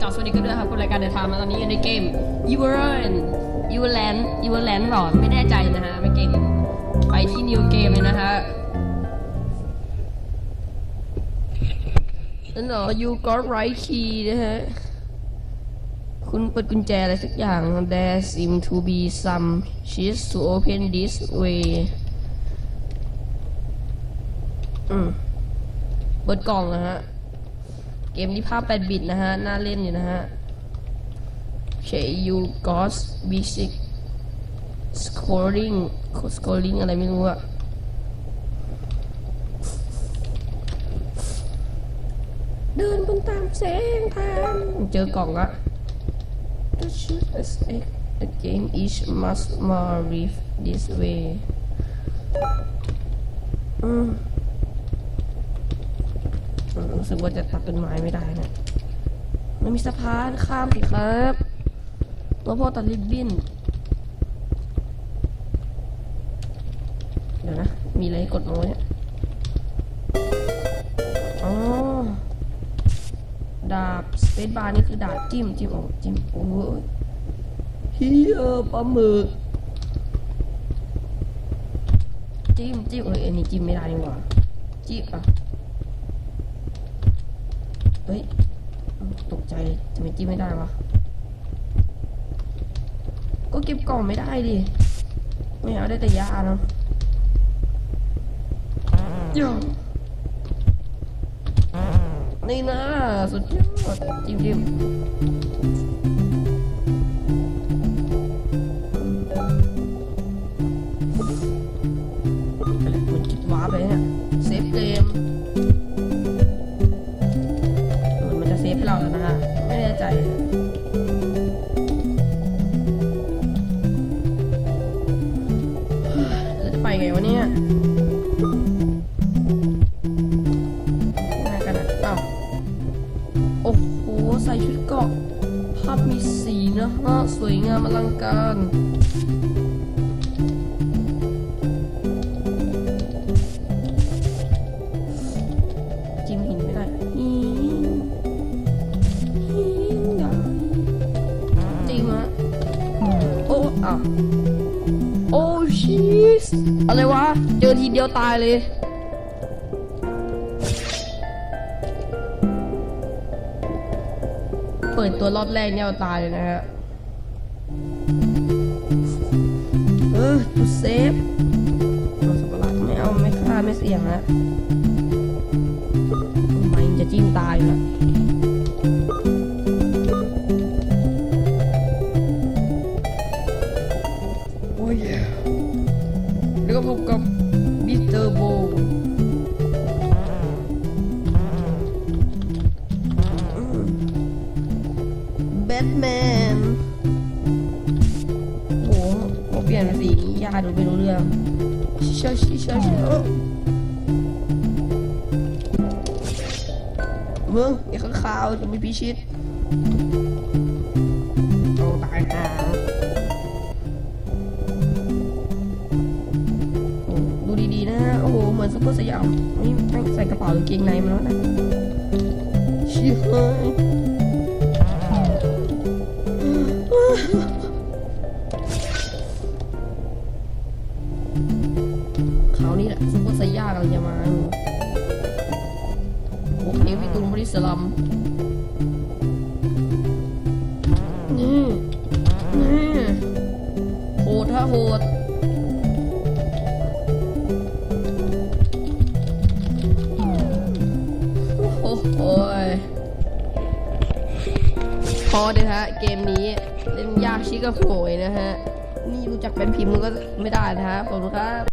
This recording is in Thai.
กล่าวสวัสดีกันด้วยครับกับรายการเดินทางมาตอนนี้อยู่ในเกม e v e r n e v e r l a n d e v e r l a n d หรอไม่แน่ใจนะฮะไม่เก่ง ไปที่ new game เลยนะฮะนั่นเหรอ you got right key นะฮะ คุณเปิดกุญแจอะไรสักอย่าง there seem to be some keys to open this way อืม เปิดกล่องนะฮะ มนี้ภาพ8บิตนะฮะ น่าเล่นอยู่นะฮะเชยูกอสบิสิกสคอริงสคอริงอะไรไม่รู้อะเดินบนตามแสงทางเจอกล่องละ The shoot is egg the game is must more reef this way อืม รู้สึกว่าจะตัดต้นไม้ไม่ได้นะมันมีสะพานข้ามสิครับ ตัวพ่อตัดริบบิ้น เดี๋ยวนะ มีอะไรกดโน้ตเนี่ย อ๋อ ดาบสเปซบาร์นี่คือดาบจิ้มจิ้มโอ้จิ้มโอ้ยเฮียปลาหมึก จิ้มจิ้มเอ้ยอันนี้จิ้มไม่ได้นี่หว่าจิ้มอะ ฮ้ย ตกใจทำไมจิ้มไม่ได้วะ ก็เก็บกล่องไม่ได้ดิ ไม่เอาได้แต่ยาเนาะย่อนี่นะ สุดยอดจิ้มจิ้มมันคิดว้าร์ปเนี่ย เซฟเกม สวยงามอลังการจิ้มหินไม่ได้หินหินใหญ่จริงฮะโอ้อะโอ้ชีสอะไรวะ เจอทีเดียวตายเลยเปิดตัวรอบแรกเนี่ยตายเลยนะฮะ ออตัวเซฟเอาสับปะรดไม่เอาไม่ฆ่าไม่เสี่ยงนะมันจะจิ้มตายอยู่แล้วโอ้ยแล้วก็พบกับมิสเตอร์โบแบทแมน ยนเป็นสีนี้ยาดูไม่รู้เรื่องชิชาชิชาชิเออมึงไอ้ข้างคาวจะไม่พิชิตเอาตายหาดูดีๆนะ โอ้โห เหมือนซุปเปอร์สยามนี่แม่งใส่กระเป๋ากางเกงในมาแล้วนะชิเฮ้ เปอร์ไซย่าจะมาโอเคพี่ตุงบริสลัมนี่นี่โหดถ้าโหดโอ้โหยพอเลยฮะ เกมนี้เล่นยากชิกะโหยนะฮะ นี่รู้จักเป็นพิมพ์มันก็ไม่ได้นะฮะ ขอบคุณครับ